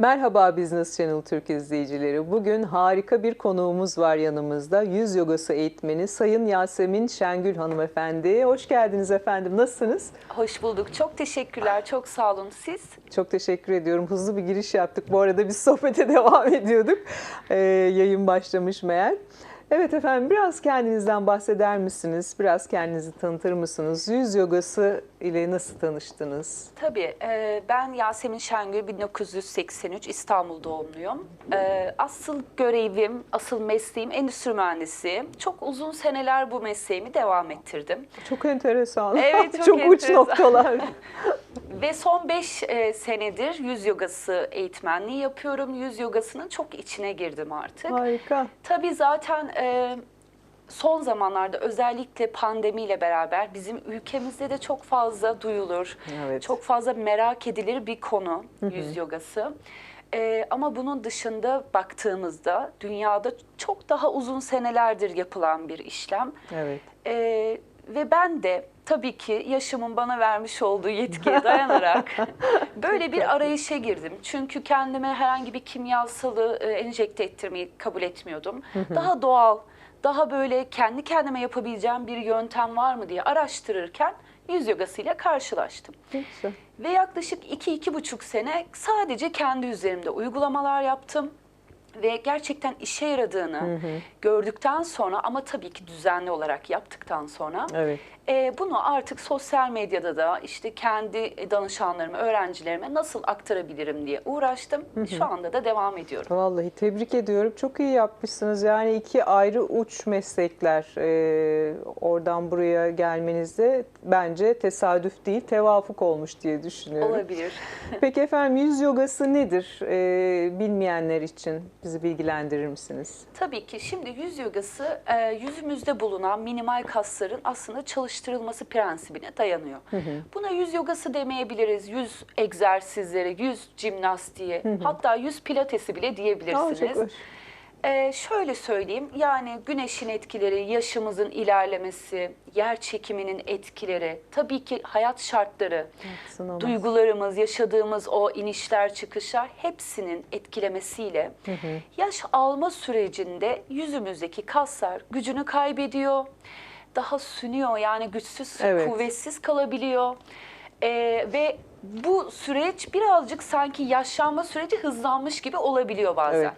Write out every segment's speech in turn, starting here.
Merhaba Business Channel Türk izleyicileri. Bugün harika bir konuğumuz var yanımızda. Yüz yogası eğitmeni Sayın Yasemin Şengül hanımefendi. Hoş geldiniz efendim. Nasılsınız? Hoş bulduk. Çok teşekkürler. Çok sağ olun. Siz? Çok teşekkür ediyorum. Hızlı bir giriş yaptık. Bu arada biz sohbete devam ediyorduk. Ee, yayın başlamış meğer. Evet efendim biraz kendinizden bahseder misiniz? Biraz kendinizi tanıtır mısınız? Yüz yogası ile nasıl tanıştınız? Tabii. e, ben Yasemin Şengül, 1983 İstanbul doğumluyum. E, asıl görevim, asıl mesleğim endüstri mühendisiyim. Çok uzun seneler bu mesleğimi devam ettirdim. Çok enteresan. Evet, çok çok uç enteresan. noktalar. Ve son 5 senedir yüz yogası eğitmenliği yapıyorum. Yüz yogasının çok içine girdim artık. Harika. Tabii zaten e, son zamanlarda özellikle pandemiyle beraber bizim ülkemizde de çok fazla duyulur. Evet. Çok fazla merak edilir bir konu yüz yogası. E, ama bunun dışında baktığımızda dünyada çok daha uzun senelerdir yapılan bir işlem. Evet. E, ve ben de tabii ki yaşımın bana vermiş olduğu yetkiye dayanarak böyle bir arayışa girdim. Çünkü kendime herhangi bir kimyasalı e, enjekte ettirmeyi kabul etmiyordum. Daha doğal, daha böyle kendi kendime yapabileceğim bir yöntem var mı diye araştırırken yüz yogasıyla karşılaştım. Ve yaklaşık iki, iki buçuk sene sadece kendi üzerimde uygulamalar yaptım. Ve gerçekten işe yaradığını gördükten sonra ama tabii ki düzenli olarak yaptıktan sonra Evet. E, bunu artık sosyal medyada da işte kendi danışanlarıma, öğrencilerime nasıl aktarabilirim diye uğraştım. Şu anda da devam ediyorum. Vallahi tebrik ediyorum. Çok iyi yapmışsınız. Yani iki ayrı uç meslekler. Ee, oradan buraya gelmenizde bence tesadüf değil, tevafuk olmuş diye düşünüyorum. Olabilir. Peki efendim yüz yogası nedir? Ee, bilmeyenler için bizi bilgilendirir misiniz? Tabii ki şimdi yüz yogası e, yüzümüzde bulunan minimal kasların aslında çalıştırılması prensibine dayanıyor. Buna yüz yogası demeyebiliriz, yüz egzersizleri, yüz jimnastiği, hatta yüz pilatesi bile diyebilirsiniz. Ee, şöyle söyleyeyim, yani güneşin etkileri, yaşımızın ilerlemesi, yer çekiminin etkileri, tabii ki hayat şartları, ama. duygularımız, yaşadığımız o inişler çıkışlar hepsinin etkilemesiyle yaş alma sürecinde yüzümüzdeki kaslar gücünü kaybediyor, daha sünüyor yani güçsüz, Evet. kuvvetsiz kalabiliyor. Ee, ve bu süreç birazcık sanki yaşlanma süreci hızlanmış gibi olabiliyor bazen. Evet.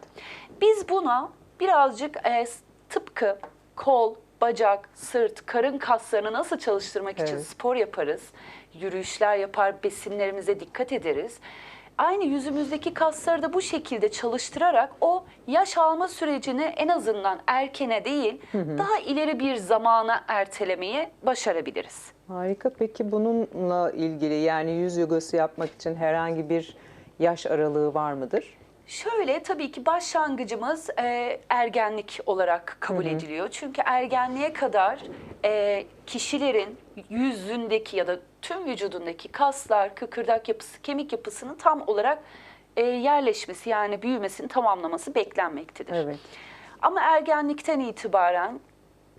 Biz buna birazcık e, tıpkı kol, bacak, sırt, karın kaslarını nasıl çalıştırmak için Evet. spor yaparız, yürüyüşler yapar, besinlerimize dikkat ederiz. Aynı yüzümüzdeki kasları da bu şekilde çalıştırarak o yaş alma sürecini en azından erkene değil daha ileri bir zamana ertelemeyi başarabiliriz. Harika. Peki bununla ilgili yani yüz yogası yapmak için herhangi bir yaş aralığı var mıdır? Şöyle tabii ki başlangıcımız e, ergenlik olarak kabul ediliyor. Çünkü ergenliğe kadar e, kişilerin yüzündeki ya da tüm vücudundaki kaslar, kıkırdak yapısı, kemik yapısının tam olarak e, yerleşmesi yani büyümesini tamamlaması beklenmektedir. Evet. Ama ergenlikten itibaren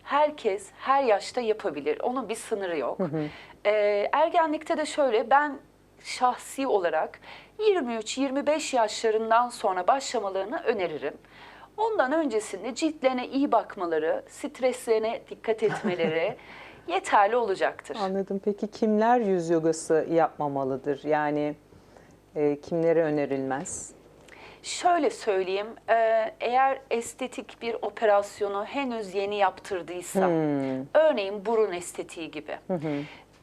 herkes her yaşta yapabilir. Onun bir sınırı yok. Ee, ergenlikte de şöyle ben şahsi olarak 23-25 yaşlarından sonra başlamalarını öneririm. Ondan öncesinde ciltlerine iyi bakmaları, streslerine dikkat etmeleri yeterli olacaktır. Anladım. Peki kimler yüz yogası yapmamalıdır? Yani e, kimlere önerilmez? Şöyle söyleyeyim, e, eğer estetik bir operasyonu henüz yeni yaptırdıysa, örneğin burun estetiği gibi,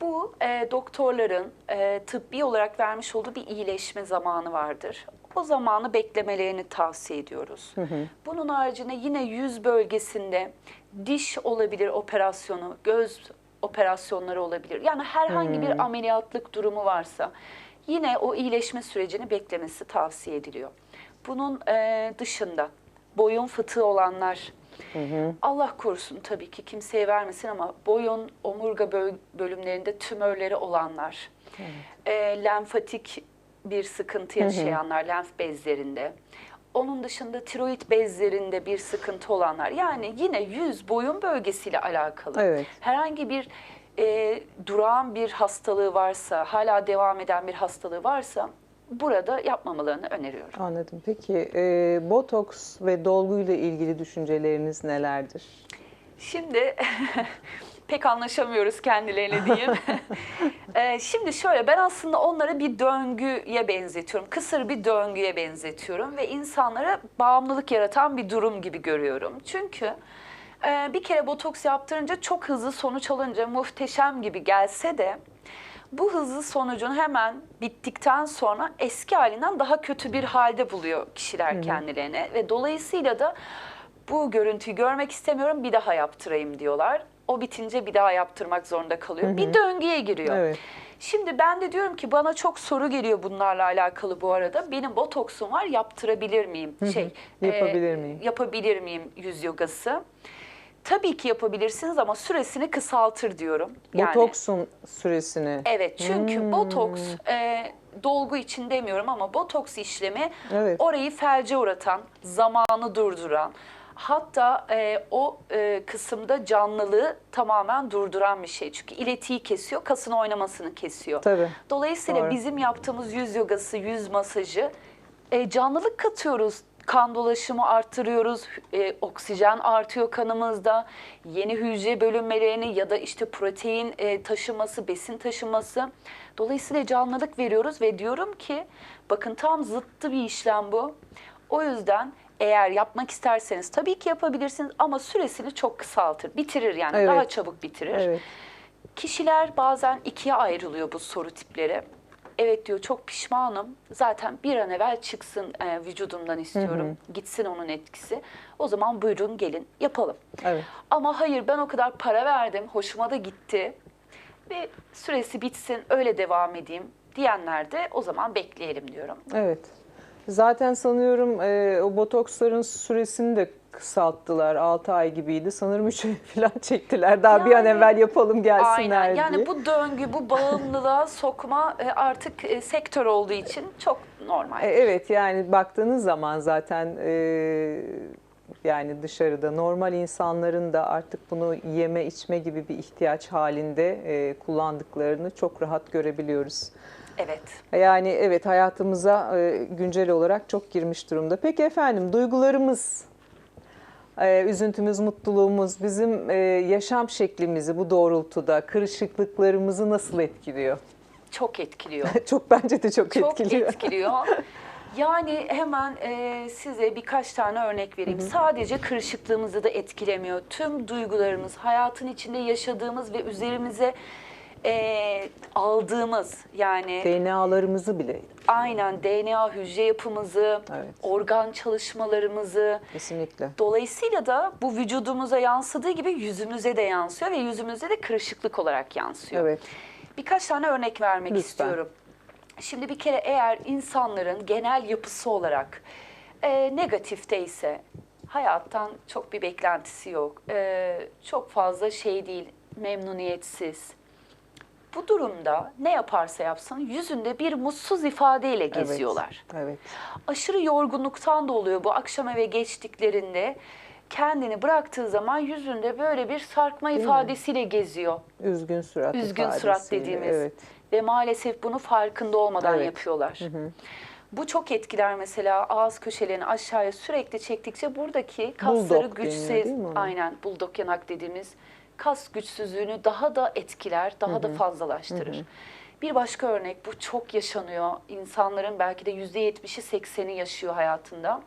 bu e, doktorların e, tıbbi olarak vermiş olduğu bir iyileşme zamanı vardır. O zamanı beklemelerini tavsiye ediyoruz. Bunun haricinde yine yüz bölgesinde diş olabilir operasyonu, göz operasyonları olabilir. Yani herhangi bir ameliyatlık durumu varsa yine o iyileşme sürecini beklemesi tavsiye ediliyor. Bunun e, dışında boyun fıtığı olanlar, Allah korusun tabii ki kimseye vermesin ama boyun omurga böl- bölümlerinde tümörleri olanlar, e, lenfatik bir sıkıntı yaşayanlar lenf bezlerinde, onun dışında tiroid bezlerinde bir sıkıntı olanlar yani yine yüz boyun bölgesiyle alakalı Evet. herhangi bir e, durağan bir hastalığı varsa, hala devam eden bir hastalığı varsa burada yapmamalarını öneriyorum. Anladım. Peki e, botoks ve dolguyla ilgili düşünceleriniz nelerdir? Şimdi pek anlaşamıyoruz kendilerine diyeyim. Ee, Şimdi şöyle ben aslında onları bir döngüye benzetiyorum. Kısır bir döngüye benzetiyorum ve insanlara bağımlılık yaratan bir durum gibi görüyorum. Çünkü e, bir kere botoks yaptırınca çok hızlı sonuç alınca muhteşem gibi gelse de bu hızlı sonucun hemen bittikten sonra eski halinden daha kötü bir halde buluyor kişiler kendilerine ve dolayısıyla da bu görüntüyü görmek istemiyorum bir daha yaptırayım diyorlar. O bitince bir daha yaptırmak zorunda kalıyor. Bir döngüye giriyor. Evet. Şimdi ben de diyorum ki bana çok soru geliyor bunlarla alakalı bu arada. Benim botoksum var yaptırabilir miyim? Şey, Yapabilir miyim? Yapabilir miyim yüz yogası? Tabii ki yapabilirsiniz ama süresini kısaltır diyorum. Yani- Botoksun süresini. Evet çünkü Hmm. botoks e, dolgu için demiyorum ama botoks işlemi Evet. orayı felce uğratan, zamanı durduran, hatta e, o e, kısımda canlılığı tamamen durduran bir şey. Çünkü iletiyi kesiyor, kasın oynamasını kesiyor. Tabii. Dolayısıyla Doğru. bizim yaptığımız yüz yogası, yüz masajı e, canlılık katıyoruz. Kan dolaşımı arttırıyoruz, e, oksijen artıyor kanımızda, yeni hücre bölünmelerini ya da işte protein e, taşıması, besin taşıması. Dolayısıyla canlılık veriyoruz ve diyorum ki bakın tam zıttı bir işlem bu. O yüzden eğer yapmak isterseniz tabii ki yapabilirsiniz ama süresini çok kısaltır, bitirir yani Evet. daha çabuk bitirir. Evet. Kişiler bazen ikiye ayrılıyor bu soru tipleri. Evet diyor çok pişmanım. Zaten bir an evvel çıksın e, vücudumdan istiyorum. Gitsin onun etkisi. O zaman buyurun gelin yapalım. Evet. Ama hayır ben o kadar para verdim. Hoşuma da gitti. Ve süresi bitsin öyle devam edeyim diyenler de o zaman bekleyelim diyorum. Evet. Zaten sanıyorum e, o botoksların süresini de kısalttılar. 6 ay gibiydi. Sanırım 3 ay falan çektiler. Daha bir an Yani- evvel yapalım gelsinler Aynen yani diye. bu döngü bu bağımlılığa sokma e, artık e, sektör olduğu için çok normal. E, Evet yani baktığınız zaman zaten e, yani dışarıda normal insanların da artık bunu yeme içme gibi bir ihtiyaç halinde e, kullandıklarını çok rahat görebiliyoruz. Evet. Yani evet hayatımıza e, güncel olarak çok girmiş durumda. Peki efendim duygularımız, e, üzüntümüz, mutluluğumuz bizim e, yaşam şeklimizi bu doğrultuda kırışıklıklarımızı nasıl etkiliyor? Çok etkiliyor. çok bence de çok, Çok etkiliyor. etkiliyor. Yani hemen e, size birkaç tane örnek vereyim. Sadece kırışıklığımızı da etkilemiyor. Tüm duygularımız, hayatın içinde yaşadığımız ve üzerimize e, aldığımız yani DNA'larımızı bile aynen DNA hücre yapımızı, Evet. organ çalışmalarımızı, kesinlikle. Dolayısıyla da bu vücudumuza yansıdığı gibi yüzümüze de yansıyor ve yüzümüzde de kırışıklık olarak yansıyor. Evet. Birkaç tane örnek vermek Lütfen. istiyorum. Şimdi bir kere eğer insanların genel yapısı olarak e, negatifteyse, hayattan çok bir beklentisi yok, e, çok fazla şey değil, memnuniyetsiz. Bu durumda ne yaparsa yapsın yüzünde bir mutsuz ifadeyle Evet. geziyorlar Evet. aşırı yorgunluktan da oluyor bu akşam eve geçtiklerinde kendini bıraktığı zaman yüzünde böyle bir sarkma mi? ifadesiyle geziyor. Üzgün surat Üzgün surat dediğimiz. Evet. Ve maalesef bunu farkında olmadan Evet. yapıyorlar. Bu çok etkiler mesela ağız köşelerini aşağıya sürekli çektikçe buradaki kasları Bulldog deniyor güçsüz, değil mi ona? aynen buldok yanak dediğimiz kas güçsüzlüğünü daha da etkiler, daha da fazlalaştırır. Bir başka örnek bu çok yaşanıyor. İnsanların belki de yüzde yetmişi sekseni yaşıyor hayatında.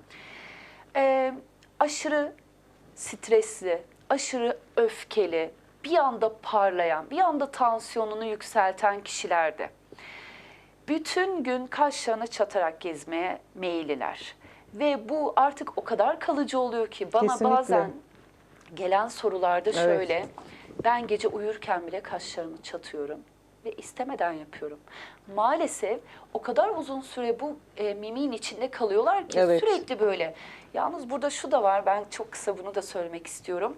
Ee, aşırı stresli, aşırı öfkeli, bir anda parlayan, bir anda tansiyonunu yükselten kişilerde bütün gün kaşlarını çatarak gezmeye meyilliler. Ve bu artık o kadar kalıcı oluyor ki bana Kesinlikle. bazen gelen sorularda Evet. şöyle ben gece uyurken bile kaşlarımı çatıyorum ve istemeden yapıyorum. Maalesef o kadar uzun süre bu e, mimiğin içinde kalıyorlar ki Evet. sürekli böyle. Yalnız burada şu da var ben çok kısa bunu da söylemek istiyorum.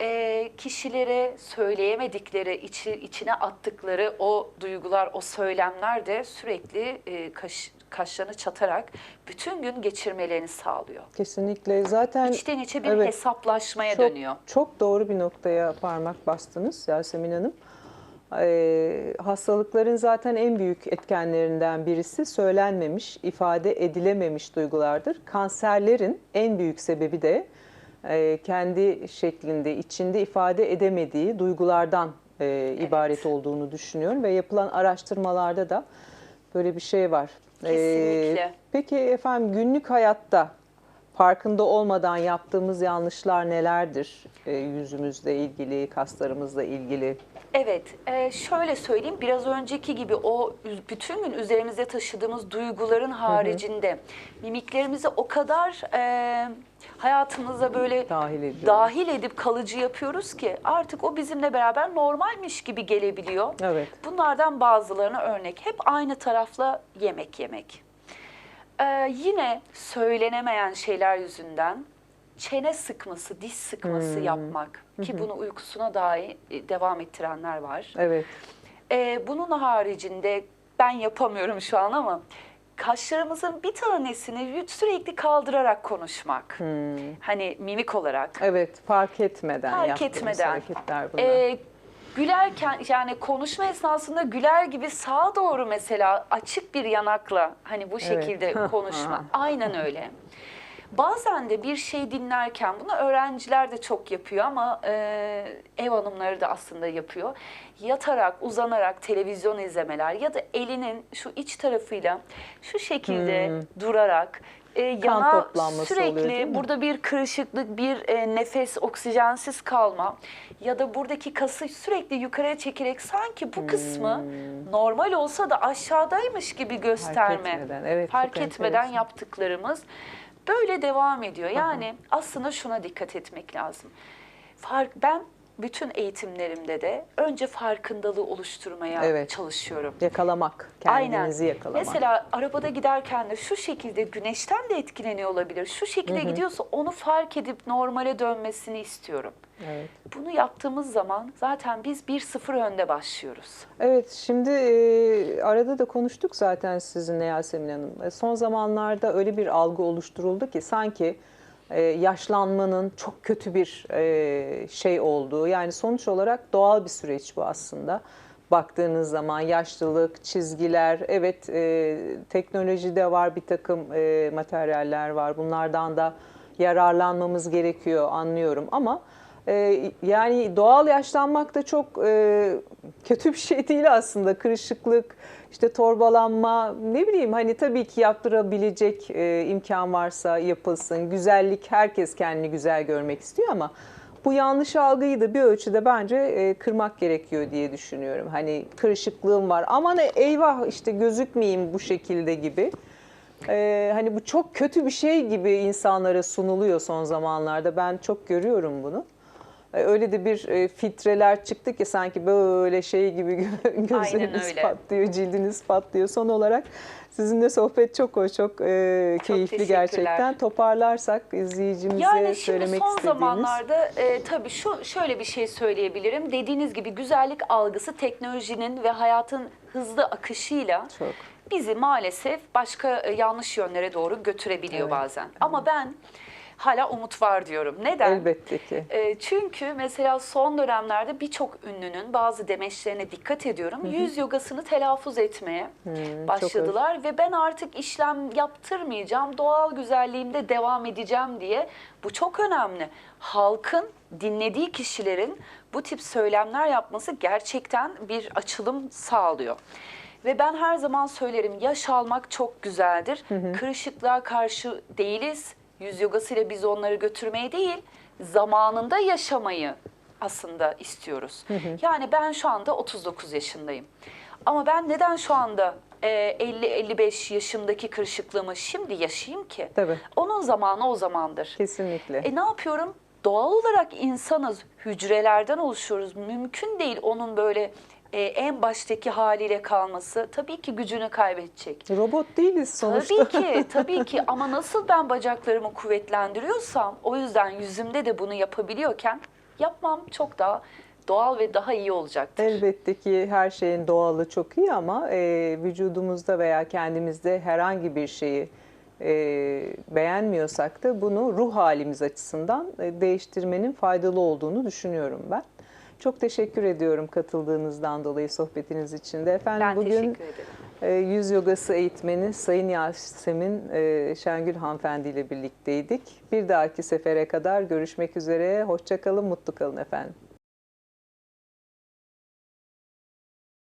E, kişilere söyleyemedikleri, içi, içine attıkları o duygular, o söylemler de sürekli e, kaş, kaşlarını çatarak bütün gün geçirmelerini sağlıyor. Kesinlikle. Zaten İçten içe bir evet. hesaplaşmaya çok, dönüyor. Çok doğru bir noktaya parmak bastınız Yasemin Hanım. Ee, hastalıkların zaten en büyük etkenlerinden birisi söylenmemiş, ifade edilememiş duygulardır. Kanserlerin en büyük sebebi de e, kendi şeklinde, içinde ifade edemediği duygulardan e, ibaret olduğunu düşünüyorum ve yapılan araştırmalarda da böyle bir şey var. Ee, Kesinlikle. peki efendim günlük hayatta farkında olmadan yaptığımız yanlışlar nelerdir? Ee, yüzümüzle ilgili, kaslarımızla ilgili. Evet, e, şöyle söyleyeyim. Biraz önceki gibi o bütün gün üzerimizde taşıdığımız duyguların haricinde mimiklerimizi o kadar e, hayatımıza böyle Dahil ediyoruz. dahil edip kalıcı yapıyoruz ki artık o bizimle beraber normalmiş gibi gelebiliyor. Evet. Bunlardan bazılarına örnek. Hep aynı tarafla yemek yemek. Ee, yine söylenemeyen şeyler yüzünden çene sıkması, diş sıkması yapmak ki bunu uykusuna dahi e, devam ettirenler var. Evet. Ee, bunun haricinde ben yapamıyorum şu an ama kaşlarımızın bir tanesini sürekli kaldırarak konuşmak. Hani mimik olarak. Evet, fark etmeden Fark etmeden. hareketler bunlar. Ee, gülerken yani konuşma esnasında güler gibi sağa doğru mesela açık bir yanakla hani bu şekilde konuşma. Aynen öyle. Bazen de bir şey dinlerken bunu öğrenciler de çok yapıyor ama e, ev hanımları da aslında yapıyor. Yatarak, uzanarak televizyon izlemeler ya da elinin şu iç tarafıyla şu şekilde durarak e, yana Hmm. oluyor, sürekli mi? burada bir kırışıklık, bir e, nefes, oksijensiz kalma ya da buradaki kası sürekli yukarıya çekerek sanki bu kısmı normal olsa da aşağıdaymış gibi gösterme. etmeden, evet, Fark etmeden enteresan. yaptıklarımız böyle devam ediyor. Yani aslında şuna dikkat etmek lazım. Fark ben bütün eğitimlerimde de önce farkındalığı oluşturmaya Evet. çalışıyorum. Yakalamak, kendinizi yakalamak. Mesela arabada giderken de şu şekilde güneşten de etkileniyor olabilir. Şu şekilde gidiyorsa onu fark edip normale dönmesini istiyorum. Evet. Bunu yaptığımız zaman zaten biz 1-0 önde başlıyoruz. Evet, şimdi e, arada da konuştuk zaten sizinle Yasemin Hanım. E, son zamanlarda öyle bir algı oluşturuldu ki sanki e, yaşlanmanın çok kötü bir e, şey olduğu. Yani sonuç olarak doğal bir süreç bu aslında. Baktığınız zaman yaşlılık, çizgiler, evet e, teknolojide var bir takım materyaller var. Bunlardan da yararlanmamız gerekiyor anlıyorum ama yani doğal yaşlanmak da çok kötü bir şey değil aslında. Kırışıklık, işte torbalanma, ne bileyim hani tabii ki yaptırabilecek e, imkan varsa yapılsın. Güzellik, herkes kendini güzel görmek istiyor ama bu yanlış algıyı da bir ölçüde bence e, kırmak gerekiyor diye düşünüyorum. Hani kırışıklığım var aman eyvah işte gözükmeyeyim bu şekilde gibi. Ee, hani bu çok kötü bir şey gibi insanlara sunuluyor son zamanlarda. Ben çok görüyorum bunu. Öyle de bir e, filtreler çıktı ki sanki böyle şey gibi gözleriniz patlıyor, cildiniz patlıyor. Son olarak sizinle sohbet çok hoş, çok e, keyifli gerçekten. Toparlarsak izleyicimize Yani şimdi söylemek son istediğiniz. zamanlarda e, tabii şu şöyle bir şey söyleyebilirim. Dediğiniz gibi güzellik algısı teknolojinin ve hayatın hızlı akışıyla Çok. bizi maalesef başka e, yanlış yönlere doğru götürebiliyor Evet, bazen. Ama ben hala umut var diyorum. Neden? Elbette ki. E, çünkü mesela son dönemlerde birçok ünlünün bazı demeçlerine dikkat ediyorum. Yüz yogasını telaffuz etmeye çok başladılar ve ben artık işlem yaptırmayacağım, doğal güzelliğimde devam edeceğim diye. Bu çok önemli. Halkın dinlediği kişilerin bu tip söylemler yapması gerçekten bir açılım sağlıyor. Ve ben her zaman söylerim yaş almak çok güzeldir. Kırışıklığa karşı değiliz. Yüz yogasıyla biz onları götürmeye değil, zamanında yaşamayı aslında istiyoruz. Yani ben şu anda 39 yaşındayım. Ama ben neden şu anda e, 50-55 yaşındaki kırışıklığımı şimdi yaşayayım ki? Tabii. Onun zamanı o zamandır. Kesinlikle. E ne yapıyorum? Doğal olarak insanız, hücrelerden oluşuyoruz. Mümkün değil onun böyle e, en baştaki haliyle kalması. Tabii ki gücünü kaybedecek. Robot değiliz sonuçta. Tabii ki, tabii ki ama nasıl ben bacaklarımı kuvvetlendiriyorsam o yüzden yüzümde de bunu yapabiliyorken yapmam çok daha doğal ve daha iyi olacaktır. Elbette ki her şeyin doğalı çok iyi ama e, vücudumuzda veya kendimizde herhangi bir şeyi e, beğenmiyorsak da bunu ruh halimiz açısından e, değiştirmenin faydalı olduğunu düşünüyorum ben. Çok teşekkür ediyorum katıldığınızdan dolayı sohbetiniz için de. Efendim Ben bugün e, yüz yogası eğitmeni Sayın Yasemin e, Şengül hanımefendi ile birlikteydik. Bir dahaki sefere kadar görüşmek üzere. Hoşçakalın, mutlu kalın efendim.